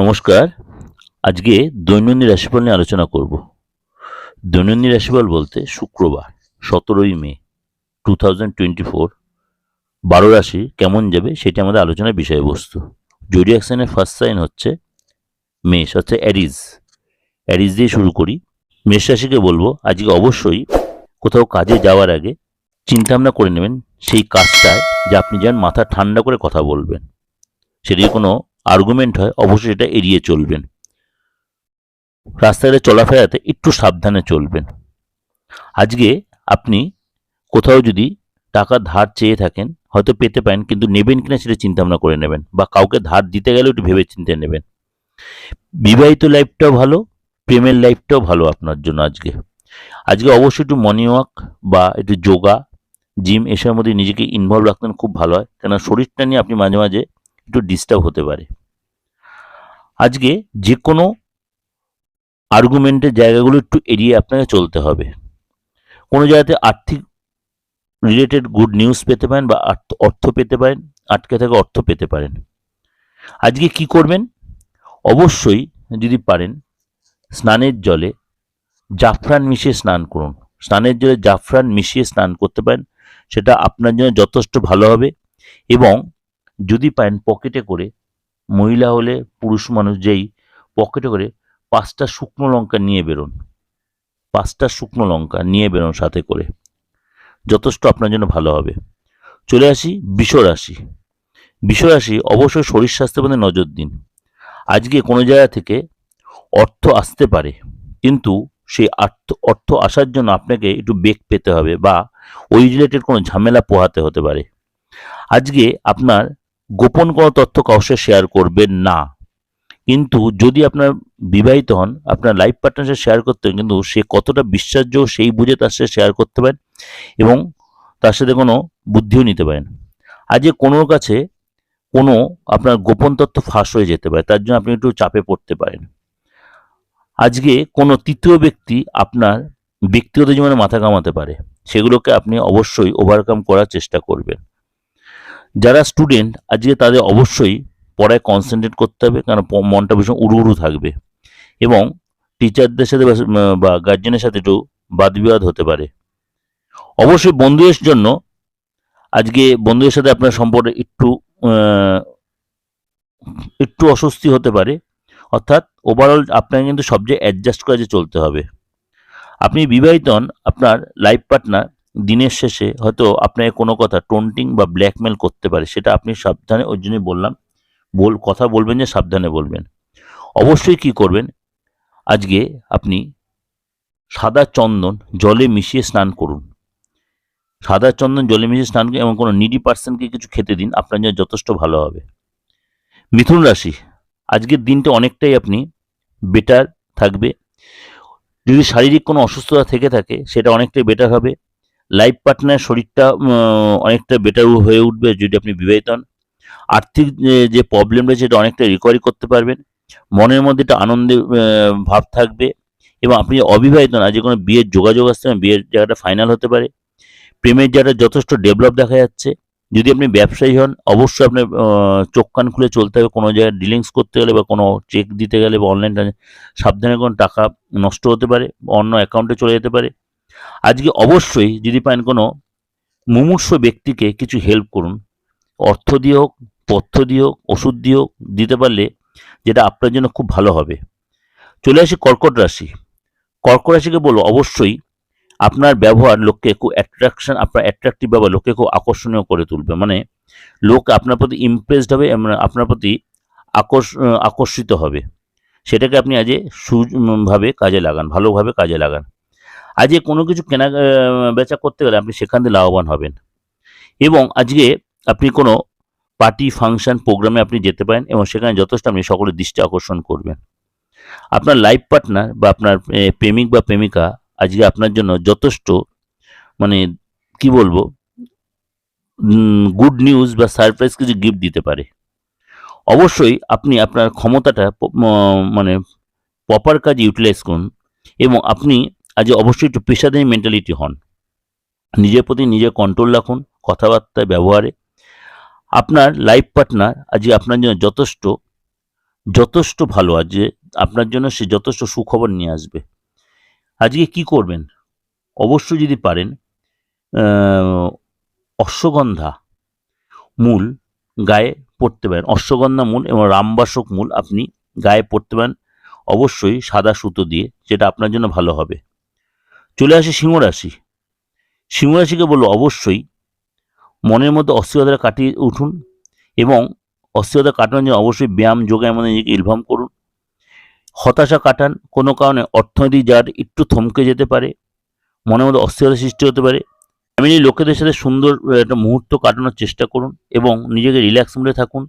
নমস্কার। আজকে দৈনন্দিন রাশিফল নিয়ে আলোচনা করব। দৈনন্দিন রাশিফল বলতে শুক্রবার, সতেরোই May two thousand twenty four বারো রাশি কেমন যাবে সেটি আমাদের আলোচনার বিষয়বস্তু। জোডিয়াক সাইনের ফার্স্ট সাইন হচ্ছে মেষ, হচ্ছে অ্যারিজ অ্যারিজ দিয়ে শুরু করি। মেষ রাশিকে বলব, আজকে অবশ্যই কোথাও কাজে যাওয়ার আগে চিন্তাভাবনা করে নেবেন সেই কাজটায়, যে আপনি যেন মাথা ঠান্ডা করে কথা বলবেন। সেটি কোনো আর্গুমেন্ট হয়, অবশ্যই এটা এড়িয়ে চলবেন। রাস্তাঘাটে চলাফেরাতে একটু সাবধানে চলবেন। আজকে আপনি কোথাও যদি টাকা ধার চেয়ে থাকেন, হয়তো পেতে পারেন, কিন্তু নেবেন কিনা সেটা চিন্তা ভাবনা করে নেবেন বা কাউকে ধার দিতে গেলেও একটু ভেবে চিন্তে নেবেন। বিবাহিত লাইফটাও ভালো, প্রেমের লাইফটাও ভালো আপনার জন্য আজকে। আজকে অবশ্যই একটু মর্নিং ওয়াক বা একটু যোগা জিম এসবের মধ্যে নিজেকে ইনভলভ রাখতেন খুব ভালো হয়। কেন শরীরটা নিয়ে আপনি মাঝে মাঝে একটু ডিস্টার্ব হতে পারে। আজকে যে কোনো আর্গুমেন্টের জায়গাগুলো একটু এড়িয়ে আপনাকে চলতে হবে। কোনো জায়গাতে আর্থিক রিলেটেড গুড নিউজ পেতে পারেন বা অর্থ পেতে পারেন, আটকে থাকা অর্থ পেতে পারেন। আজকে কি করবেন? অবশ্যই যদি পারেন, স্নানের জলে জাফরান মিশিয়ে স্নান করুন। স্নানের জলে জাফরান মিশিয়ে স্নান করতে পারেন, সেটা আপনার জন্য যথেষ্ট ভালো হবে এবং যদি পারেন পকেটে করে, মহিলা হলে, পুরুষ মানুষ যেই, পকেটে করে পাঁচটা শুকনো লঙ্কা নিয়ে বেরোন। পাঁচটা শুকনো লঙ্কা নিয়ে বেরোন সাথে করে। যথেষ্ট আপনার জন্য ভালো হবে। চলে আসি বিশ্বরাশি। বিশ্বরাশি অবশ্যই শরীর স্বাস্থ্যের প্রতি নজর দিন। আজকে কোনো জায়গা থেকে অর্থ আসতে পারে, কিন্তু সেই অর্থ অর্থ আসার জন্য আপনাকে একটু বেগ পেতে হবে বা ওই রিলেটেড কোনো ঝামেলা পোহাতে হতে পারে। আজকে আপনার গোপন কোনো তথ্য কারোর শেয়ার করবেন না। কিন্তু যদি আপনার বিবাহিত হন, আপনার লাইফ পার্টনার শেয়ার করতে হয় কিন্তু সে কতটা বিশ্বাসযোগ্য সেই বুঝে তার সাথে শেয়ার করতে পারেন এবং তার সাথে কোনো বুদ্ধিও নিতে পারেন। আজকে কোনোর কাছে কোনো আপনার গোপন তথ্য ফাঁস হয়ে যেতে পারে, তার জন্য আপনি একটু চাপে পড়তে পারেন। আজকে কোনো তৃতীয় ব্যক্তি আপনার ব্যক্তিগত জীবনে মাথা কামাতে পারে, সেগুলোকে আপনি অবশ্যই ওভারকাম করার চেষ্টা করবেন। যারা স্টুডেন্ট আজকে তাদের অবশ্যই পড়ায় কনসেন্ট্রেট করতে হবে কারণ মনটা ভীষণ উড়ু উড়ু থাকবে। এবং টিচারদের সাথে বা- গার্জেনের সাথে একটু বাদবিবাদ হতে পারে। অবশ্যই বন্ধুদের জন্য আজকে বন্ধুদের সাথে আপনার সম্পর্কে একটু একটু অস্বস্তি হতে পারে। অর্থাৎ ওভারঅল আপনাকে কিন্তু সবচেয়ে অ্যাডজাস্ট করে চলতে হবে। আপনি বিবাহিত হন, আপনার লাইফ পার্টনার দিনের শেষে হয়তো আপনাকে কোনো কথা টোন্টিং বা ব্ল্যাকমেল করতে পারে, সেটা আপনি সাবধানে, ওই জন্যই বললাম, বল, কথা বলবেন যে সাবধানে বলবেন। অবশ্যই কি করবেন? আজকে আপনি সাদা চন্দন জলে মিশিয়ে স্নান করুন। সাদা চন্দন জলে মিশিয়ে স্নান করুন এবং কোনো নিডি পার্সনকে কিছু খেতে দিন, আপনার জন্য যথেষ্ট ভালো হবে। মিথুন রাশি, আজকের দিনটা অনেকটাই আপনি বেটার থাকবে। যদি শারীরিক কোনো অসুস্থতা থেকে থাকে, সেটা অনেকটাই বেটার হবে। লাইফ পার্টনার শরীরটা অনেকটা বেটার হয়ে উঠবে যদি আপনি বিবাহিত হন। আর্থিক যে- প্রবলেম রয়েছে এটা অনেকটা রিকভারি করতে পারবেন। মনের মধ্যে একটা আনন্দের ভাব থাকবে এবং আপনি অবিবাহিত না যে কোনো বিয়ের যোগাযোগ আসতে বিয়ের জায়গাটা ফাইনাল হতে পারে। প্রেমের জায়গাটা যথেষ্ট ডেভেলপ দেখা যাচ্ছে। যদি আপনি ব্যবসায়ী হন, অবশ্যই আপনার চোখ কান খুলে চলতে হবে। কোনো জায়গায় ডিলিংস করতে গেলে বা কোনো চেক দিতে গেলে বা অনলাইন সাবধানে কোনো টাকা নষ্ট হতে পারে, অন্য অ্যাকাউন্টে চলে যেতে পারে। আজকে অবশ্যই যদি পান কোনো মুমূর্ষ ব্যক্তিকে কিছু হেল্প করুন। অর্থ দিয়ে হোক, পথ্য দিয়ে হোক, ওষুধ দিয়ে হোক, দিতে পারলে যেটা আপনার জন্য খুব ভালো হবে। চলে আসি কর্কট রাশি। কর্কট রাশিকে বলব, অবশ্যই আপনার ব্যবহার লোককে খুব অ্যাট্রাকশন আপনার অ্যাট্রাকটিভ ব্যবহার লোককে খুব আকর্ষণীয় করে তুলবে। মানে লোক আপনার প্রতি ইমপ্রেসড হবে এবং আপনার প্রতি আকর্ষ, আকর্ষিত হবে। সেটাকে আপনি আজকে সুভাবে কাজে লাগান, ভালোভাবে কাজে লাগান। আজকে কোনো কিছু কেনা বেচা করতে গেলে আপনি সেখান থেকে লাভবান হবেন। এবং আজকে আপনি কোনো পার্টি ফাংশন প্রোগ্রামে আপনি যেতে পারেন এবং সেখানে যথেষ্ট আপনি সকলের দৃষ্টি আকর্ষণ করবেন। আপনার লাইফ পার্টনার বা আপনার প্রেমিক বা প্রেমিকা আজকে আপনার জন্য যথেষ্ট মানে কি বলব গুড নিউজ বা সারপ্রাইজ কিছু গিফট দিতে পারে। অবশ্যই আপনি আপনার ক্ষমতাটা মানে প্রপার কাজে ইউটিলাইজ করুন এবং আপনি আজ অবশ্যই একটু পেশাদারি মেন্টালিটি হন। নিজের প্রতি নিজে কন্ট্রোল রাখুন কথাবার্তায় ব্যবহারে। আপনার লাইফ পার্টনার আজকে আপনার জন্য যথেষ্ট যথেষ্ট ভালো। আজ আপনার জন্য সে যথেষ্ট সুখবর নিয়ে আসবে। আজকে কি করবেন? অবশ্যই যদি পারেন অশ্বগন্ধা মূল গায়ে পড়তে পারেন। অশ্বগন্ধা মূল এবং রামবাসক মূল আপনি গায়ে পড়তে পারেন। অবশ্যই সাদা সুতো দিয়ে, যেটা আপনার জন্য ভালো হবে। চলে আসে সিংহ রাশি। সিংহ রাশিকে বলব অবশ্যই মনের মধ্যে অস্থিরতা কাটিয়ে উঠুন এবং অস্থিরতা কাটানোর জন্য অবশ্যই ব্যায়াম যোগার আমাদের নিজেকে ইনভলভ করুন। হতাশা কাটান, কোনো কারণে অর্থনৈতিক যার একটু থমকে যেতে পারে, মনের মধ্যে অস্থিরতা সৃষ্টি হতে পারে। ফ্যামিলি লোকেদের সাথে সুন্দর একটা মুহূর্ত কাটানোর চেষ্টা করুন এবং নিজেকে রিল্যাক্স মুডে থাকুন।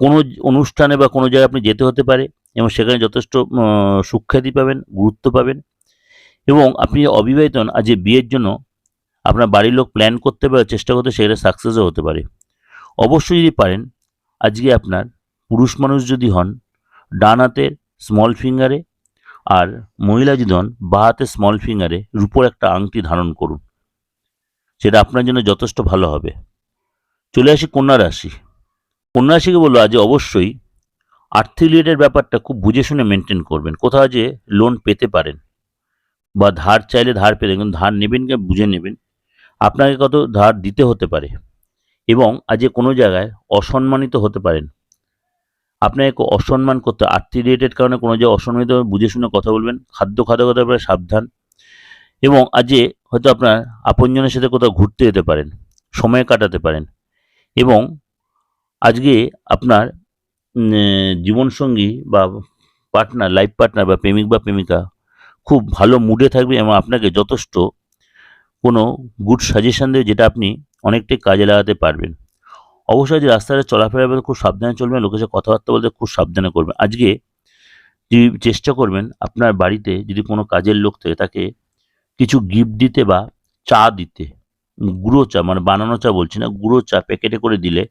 কোনো অনুষ্ঠানে বা কোনো জায়গায় আপনি যেতে হতে পারে এবং সেখানে যথেষ্ট সুখ্যাতি পাবেন, গুরুত্ব পাবেন। এবং আপনি অবিবাহিত হন আজ যে বিয়ের জন্য আপনার বাড়ির লোক প্ল্যান করতে পারে, চেষ্টা করতে সেটা সাকসেসও হতে পারে। অবশ্যই যদি পারেন, আজকে আপনার পুরুষ মানুষ যদি হন, ডান হাতের স্মল ফিঙ্গারে আর মহিলা যদি হন, বা হাতের স্মল ফিঙ্গারে রূপোর একটা আংটি ধারণ করুন। সেটা আপনার জন্য যথেষ্ট ভালো হবে। চলে আসি কন্যা রাশি। কন্যা রাশিকে বলব, আজ অবশ্যই আর্থিক রিলেটেড ব্যাপারটা খুব বুঝে শুনে মেনটেন করবেন। কোথাও যে লোন পেতে পারেন। বা ধার চাইলে ধার পেতে কিন্তু ধার নেবেন কি বুঝে নেবেন। আপনাকে কত ধার দিতে হতে পারে এবং আজকে কোনো জায়গায় অসম্মানিত হতে পারেন। আপনাকে অসম্মান করতে আর্থিক রিলেটেড কারণে কোনো জায়গায় অসম্মানিত বুঝে শুনে কথা বলবেন, খাদ্য খাদ্যগত ব্যাপারে সাবধান এবং আজকে হয়তো আপনার আপনজনের সাথে কোথাও ঘুরতে যেতে পারেন, সময় কাটাতে পারেন এবং আজকে আপনার জীবনসঙ্গী বা পার্টনার লাইফ পার্টনার বা প্রেমিক বা প্রেমিকা খুব ভালো মুডে থাকবে এবং আপনাকে যথেষ্ট কোনো গুড সাজেশান দেবে যেটা আপনি অনেকটাই কাজে লাগাতে পারবেন। অবশ্যই যে রাস্তায় চলাফেরা করতে খুব সাবধানে চলবেন, লোকের সাথে কথাবার্তা বলতে খুব সাবধানে করবেন। আজকে যদি চেষ্টা করবেন আপনার বাড়িতে যদি কোনো কাজের লোক থাকে, তাকে কিছু গিফট দিতে বা চা দিতে, গুঁড়ো চা মানে বানানো চা বলছি না, গুঁড়ো চা প্যাকেটে করে দিলে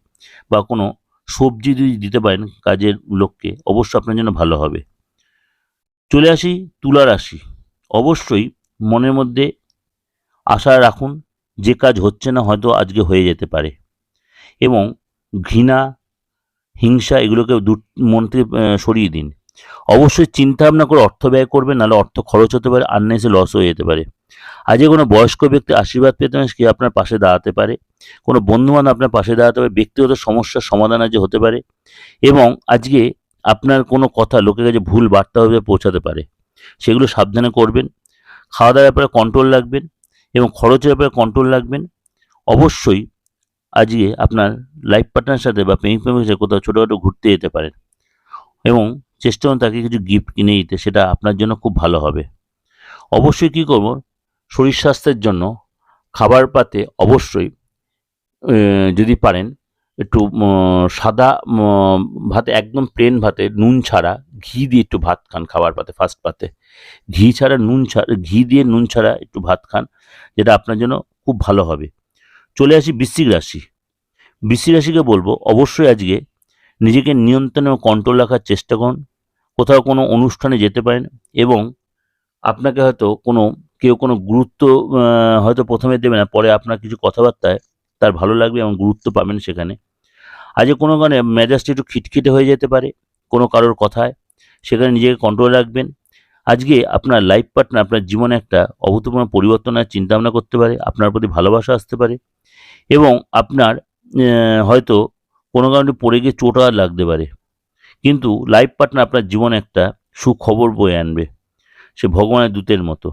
বা কোনো সবজি যদি দিতে পারেন কাজের লোককে, অবশ্যই আপনার জন্য ভালো হবে। চলে আসি তুলা রাশি। অবশ্যই মনের মধ্যে আশা রাখুন, যে কাজ হচ্ছে না হয়তো আজকে হয়ে যেতে পারে। এবং ঘৃণা, হিংসা এগুলোকে দূর, মন থেকে সরিয়ে দিন। অবশ্যই চিন্তা ভাবনা করে অর্থ ব্যয় করবেন, নাহলে অর্থ খরচ হতে পারে, আর আননেসে লস হয়ে যেতে পারে। আজকে কোনো বয়স্ক ব্যক্তি আশীর্বাদ পেতে সে আপনার পাশে দাঁড়াতে পারে। কোনো বন্ধুবান্ধব আপনার পাশে দাঁড়াতে পারে, ব্যক্তিগত সমস্যার সমাধান আজকে হতে পারে। এবং আজকে আপনার কোনো কথা, লোকের কাছে ভুল বার্তা হবে পৌঁছাতে পারে। সেগুলো সাবধানে করবেন। খাওয়া দাওয়ার ব্যাপারে কন্ট্রোল রাখবেন এবং খরচের ব্যাপারে কন্ট্রোল রাখবেন। অবশ্যই আজকে আপনার লাইফ পার্টনারের সাথে বা প্রেমিক প্রেমিকের সাথে কোথাও ছোটোখাটো ঘুরতে যেতে পারেন এবং চেষ্টা করুন তাকে কিছু গিফট কিনে দিতে, সেটা আপনার জন্য খুব ভালো হবে। অবশ্যই কী করব? শরীর স্বাস্থ্যের জন্য খাবার পাতে অবশ্যই যদি পারেন একটু সাদা ভাতে, একদম প্লেন ভাতে, নুন ছাড়া ঘি দিয়ে একটু ভাত খান খাবার পাতে ফার্স্ট পাতে। ঘি ছাড়া নুন ছাড়া ঘি দিয়ে নুন ছাড়া একটু ভাত খান, যেটা আপনার জন্য খুব ভালো হবে। চলে আসি বৃশ্চিক রাশি। বৃশ্চিক রাশিকে বলব, অবশ্যই আজকে নিজেকে নিয়ন্ত্রণে ও কন্ট্রোল রাখার চেষ্টা করুন। কোথাও কোনো অনুষ্ঠানে যেতে পারেন এবং আপনাকে হয়তো কোনো, কেউ কোনো গুরুত্ব হয়তো প্রথমে দেবে না, পরে আপনার কিছু কথাবার্তায় তার ভালো লাগবে এবং গুরুত্ব পাবেন সেখানে। আজকে কোনো কারণে মেজাজটা একটু খিটখিটে হয়ে যেতে পারে, কোনো কারোর কথায়, সেখানে নিজেকে কন্ট্রোল রাখবেন। আজকে আপনার লাইফ পার্টনার আপনার জীবনে একটা অভূতপূর্ণ পরিবর্তনের চিন্তা ভাবনা করতে পারে, আপনার প্রতি ভালোবাসা আসতে পারে এবং আপনার হয়তো কোনো কারণে পড়ে গিয়ে চোট আর লাগতে পারে। কিন্তু লাইফ পার্টনার আপনার জীবনে একটা সুখবর বয়ে আনবে, সে ভগবানের দূতের মতো।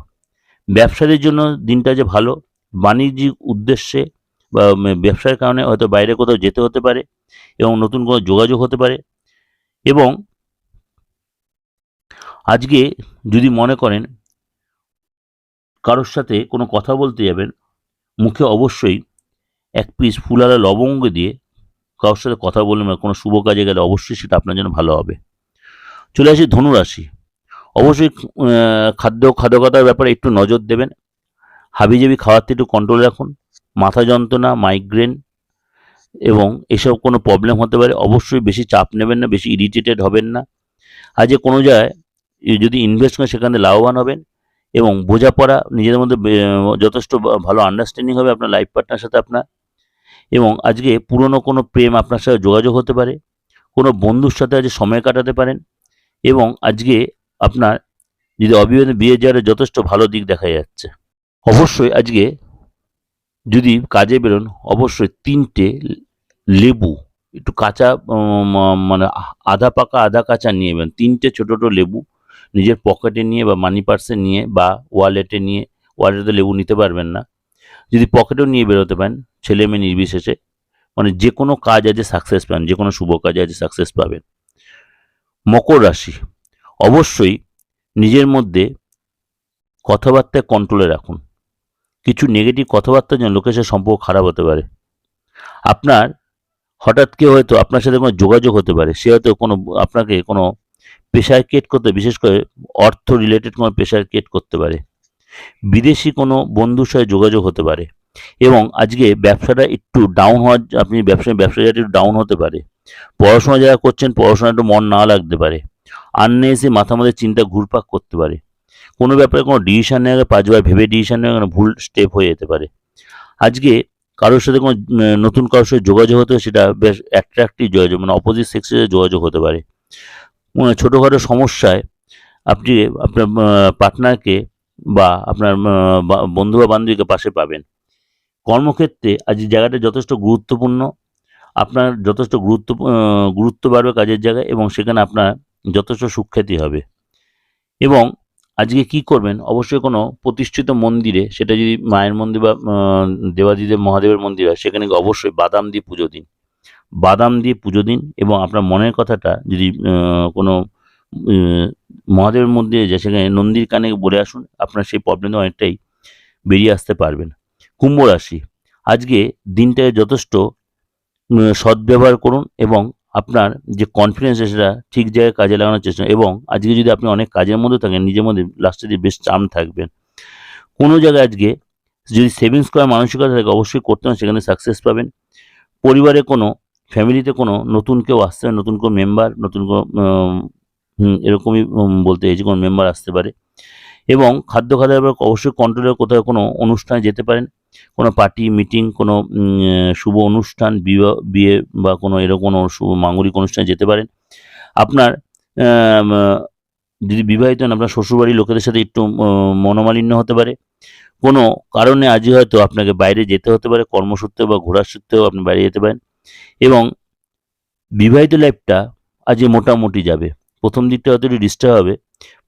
ব্যবসাদের জন্য দিনটা যে ভালো, বাণিজ্যিক উদ্দেশ্যে বা ব্যবসার কারণে হয়তো বাইরে কোথাও যেতে হতে পারে এবং নতুন কোনো যোগাযোগ হতে পারে। এবং আজকে যদি মনে করেন, কারোর সাথে কোনো কথা বলতে যাবেন, মুখে অবশ্যই এক পিস ফুলালা লবঙ্গ দিয়ে কারোর সাথে কথা বলবেন বা কোনো শুভ কাজে গেলে অবশ্যই সেটা আপনার জন্য ভালো হবে। চলে আসি ধনুরাশি। অবশ্যই খাদ্য খাদ্যকতার ব্যাপারে একটু নজর দেবেন। হাবিজাবি খাওয়াতে একটু কন্ট্রোল রাখুন। মাথা যন্ত্রণা মাইগ্রেন এবং এসব কোনো প্রবলেম হতে পারে, অবশ্যই বেশি চাপ নেবেন না, বেশি ইরিটেটেড হবেন না। আজকে কোনো জায়গায় যদি ইনভেস্ট করেন সেখানে লাভবান হবেন এবং বোঝাপড়া, নিজেদের মধ্যে যথেষ্ট ভালো আন্ডারস্ট্যান্ডিং হবে আপনার লাইফ পার্টনার সাথে আপনার। এবং আজকে পুরনো কোনো প্রেম আপনার সাথে যোগাযোগ হতে পারে, কোনো বন্ধুর সাথে আজ সময় কাটাতে পারেন এবং আজকে আপনার যদি অবিবাহিত বিয়ে যাওয়ার যথেষ্ট ভালো দিক দেখা যাচ্ছে। অবশ্যই আজকে যদি কাজে বেরোন, অবশ্যই তিনটে লেবু, একটু কাঁচা মানে আধা পাকা, আধা কাঁচা নিয়ে যাবেন তিনটে ছোটো ছোটো লেবু নিজের পকেটে নিয়ে বা মানি পার্সে নিয়ে বা ওয়ালেটে নিয়ে ওয়ালেটে লেবু নিতে পারবেন না। যদি পকেটেও নিয়ে বেরোতে পারেন, ছেলে মেয়ে নির্বিশেষে মানে যে কোনো কাজ আছে সাকসেস পাবেন যে কোনো শুভ কাজে আছে সাকসেস পাবেন। মকর রাশি, অবশ্যই নিজের মধ্যে কথাবার্তায় কন্ট্রোলে রাখুন। কিছু নেগেটিভ কথাবার্তার জন্য লোকের সাথে সম্পর্ক খারাপ হতে পারে। আপনার হঠাৎ কেউ হয়তো আপনার সাথে কোনো যোগাযোগ হতে পারে, সে হয়তো কোনো, আপনাকে কোনো প্রেশার ক্রিয়েট করতে, বিশেষ করে অর্থ রিলেটেড কোনো প্রেশার ক্রিয়েট করতে পারে। বিদেশি কোনো বন্ধুর সাথে যোগাযোগ হতে পারে এবং আজকে ব্যবসাটা একটু ডাউন হওয়ার, আপনি ব্যবসা ব্যবসা একটু ডাউন হতে পারে, পড়াশোনা যারা করছেন পড়াশোনা একটু মন না লাগতে পারে। আননে এসে মাথা মধ্যে চিন্তা ঘুরপাক করতে পারে। কোনো ব্যাপারে কোনো ডিসিশন নেওয়ার আগে পাঁচবার ভেবে ডিসিশন নেওয়া কোনো ভুল স্টেপ হয়ে যেতে পারে। আজকে কারোর সাথে কোনো নতুন কারোর সাথে যোগাযোগ হতে সেটা বেশ অ্যাট্রাক্টিভ যোগাযোগ মানে অপোজিট সেক্সের যোগাযোগ হতে পারে। ছোটোখাটো সমস্যায় আপনি আপনার পার্টনারকে বা আপনার বন্ধু বা বান্ধবীকে পাশে পাবেন। কর্মক্ষেত্রে আজ জায়গাটা যথেষ্ট গুরুত্বপূর্ণ, আপনার যথেষ্ট গুরুত্ব গুরুত্ব বাড়বে কাজের জায়গায় এবং সেখানে আপনার যথেষ্ট সুখ্যাতি হবে। এবং আজকে কি করবেন? অবশ্যই কোনো প্রতিষ্ঠিত মন্দিরে, সেটা যদি মায়ের মন্দির বা দেবাদিদেব মহাদেবের মন্দির হয়, সেখানে অবশ্যই বাদাম দিয়ে পুজো দিন। বাদাম দিয়ে পুজো দিন এবং আপনার মনের কথাটা যদি কোনো মহাদেবের মধ্যে যায়, সেখানে নন্দীর কানে বলে আসুন, আপনার সেই প্রবলেম অনেকটাই বেরিয়ে আসতে পারবেন। কুম্ভ রাশি, আজকে দিনটায় যথেষ্ট সদ্ব্যবহার করুন এবং আপনার যে কনফিডেন্স সেটা ঠিক জায়গায় কাজে লাগানোর চেষ্টা এবং আজকে যদি আপনি অনেক কাজের মধ্যে থাকেন, নিজের মধ্যে লাস্টে দিয়ে বেশ চাম থাকবেন কোনো জায়গায় আজকে যদি সেভিংস করার মানসিকতা থাকে, অবশ্যই করতে হবে, সেখানে সাকসেস পাবেন। পরিবারে কোনো ফ্যামিলিতে কোনো নতুন কেউ আসতে পারে, নতুন কোনো মেম্বার নতুন কোনো এরকমই বলতে চাইছি, কোনো মেম্বার আসতে পারে। এবং খাদ্য খাদ্যের অবশ্যই কন্ট্রোলের কোথাও কোনো অনুষ্ঠানে যেতে পারেন। কোনো পার্টি মিটিং কোনো শুভ অনুষ্ঠান, বিবাহ, বিয়ে বা কোনো এরকম শুভ মাঙ্গলিক অনুষ্ঠানে যেতে পারেন। আপনার যদি বিবাহিত হন, আপনার শ্বশুরবাড়ির লোকেদের সাথে একটু মনোমালিন্য হতে পারে। কোনো কারণে আজই হয়তো আপনাকে বাইরে যেতে হতে পারে, কর্মসূত্রে বা ঘোরার সূত্রেও আপনি বাইরে যেতে পারেন। এবং বিবাহিত লাইফটা আজকে মোটামুটি যাবে। প্রথম দিকটা হয়তো ডিস্টার্ব হবে,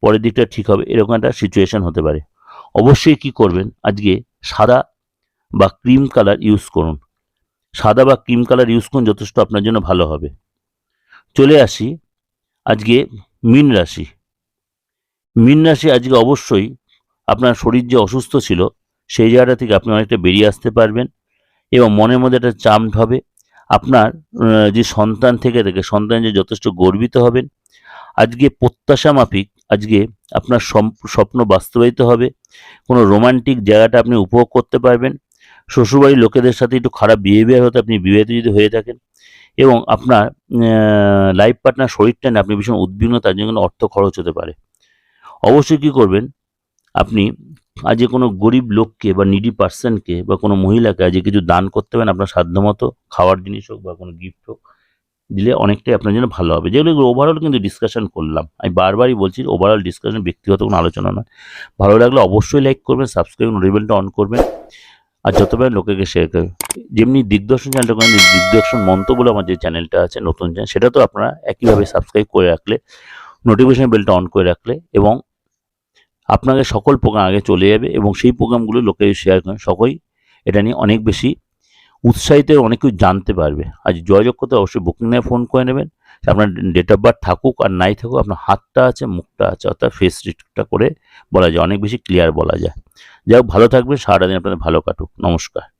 পরের দিকটা ঠিক হবে, এরকম একটা সিচুয়েশন হতে পারে। অবশ্যই কি করবেন? আজকে সাদা বা ক্রিম কালার ইউজ করুন। সাদা বা ক্রিম কালার ইউজ করুন, যথেষ্ট আপনার জন্য ভালো হবে। চলে আসি আজকে মীন রাশি। মীন রাশি আজকে অবশ্যই আপনার শরীর যে অসুস্থ ছিল, সেই জায়গাটা থেকে আপনি অনেকটা বেরিয়ে আসতে পারবেন এবং মনের মধ্যে একটা চাম হবে। আপনার যে সন্তান থেকে থেকে, সন্তান যে যথেষ্ট গর্বিত হবেন। আজকে প্রত্যাশা মাফিক, আজকে আপনার স্বপ্ন বাস্তবায়িত হবে। কোনো রোমান্টিক জায়গাটা আপনি উপভোগ করতে পারবেন। শ্বশুরবাড়ির লোকেদের সাথে একটু খারাপ বিহেভিয়ার হতে আপনি বিবাহিত যদি হয়ে থাকেন এবং আপনার লাইফ পার্টনার শরীরটা নিয়ে আপনি ভীষণ উদ্বিগ্ন, তার জন্য অর্থ খরচ হতে পারে। অবশ্যই কী করবেন? আপনি আজকে কোনো গরিব লোককে বা নিডি পার্সনকে বা কোনো মহিলাকে আজকে কিছু দান করতে পারেন, আপনার সাধ্যমতো খাওয়ার জিনিস হোক বা কোনো গিফট হোক, দিলে অনেকটাই আপনার জন্য ভালো হবে। যেগুলো ওভারঅল কিন্তু ডিসকাশন করলাম। আমি বারবারই বলছি ওভারঅল ডিসকাশন ব্যক্তিগত কোনো আলোচনা নয়। ভালো লাগলে অবশ্যই লাইক করবেন সাবস্ক্রাইব নোটিফিকেশনটা অন করবেন। আর যত পারেন লোকেকে শেয়ার করবেন যেমনি দিগদর্শন চ্যানেলটা করেন দিগদর্শন মন্ত্র বলে আমার যে চ্যানেলটা আছে, নতুন চ্যানেল সেটা তো আপনারা একইভাবে সাবস্ক্রাইব করে রাখলে নোটিফিকেশন বেলটা অন করে রাখলে এবং আপনাকে সকল প্রোগ্রাম আগে চলে যাবে এবং সেই প্রোগ্রামগুলো লোকে শেয়ার করেন সকলেই এটা নিয়ে অনেক বেশি উৎসাহিত অনেক কিছু জানতে পারবে। আজ করতে অবশ্যই বুকিং নিয়ে ফোন করে নেবেন। আপনার ডেট অফ বার্থ থাকুক আর নাই থাকুক, আপনার হাতটা আছে, মুখটা আছে, অর্থাৎ ফেস রিটটা করে বলা যায়, অনেক বেশি ক্লিয়ার বলা যায়। যাই হোক, ভালো থাকবে সারাদিন আপনাদের ভালো কাটুক। নমস্কার।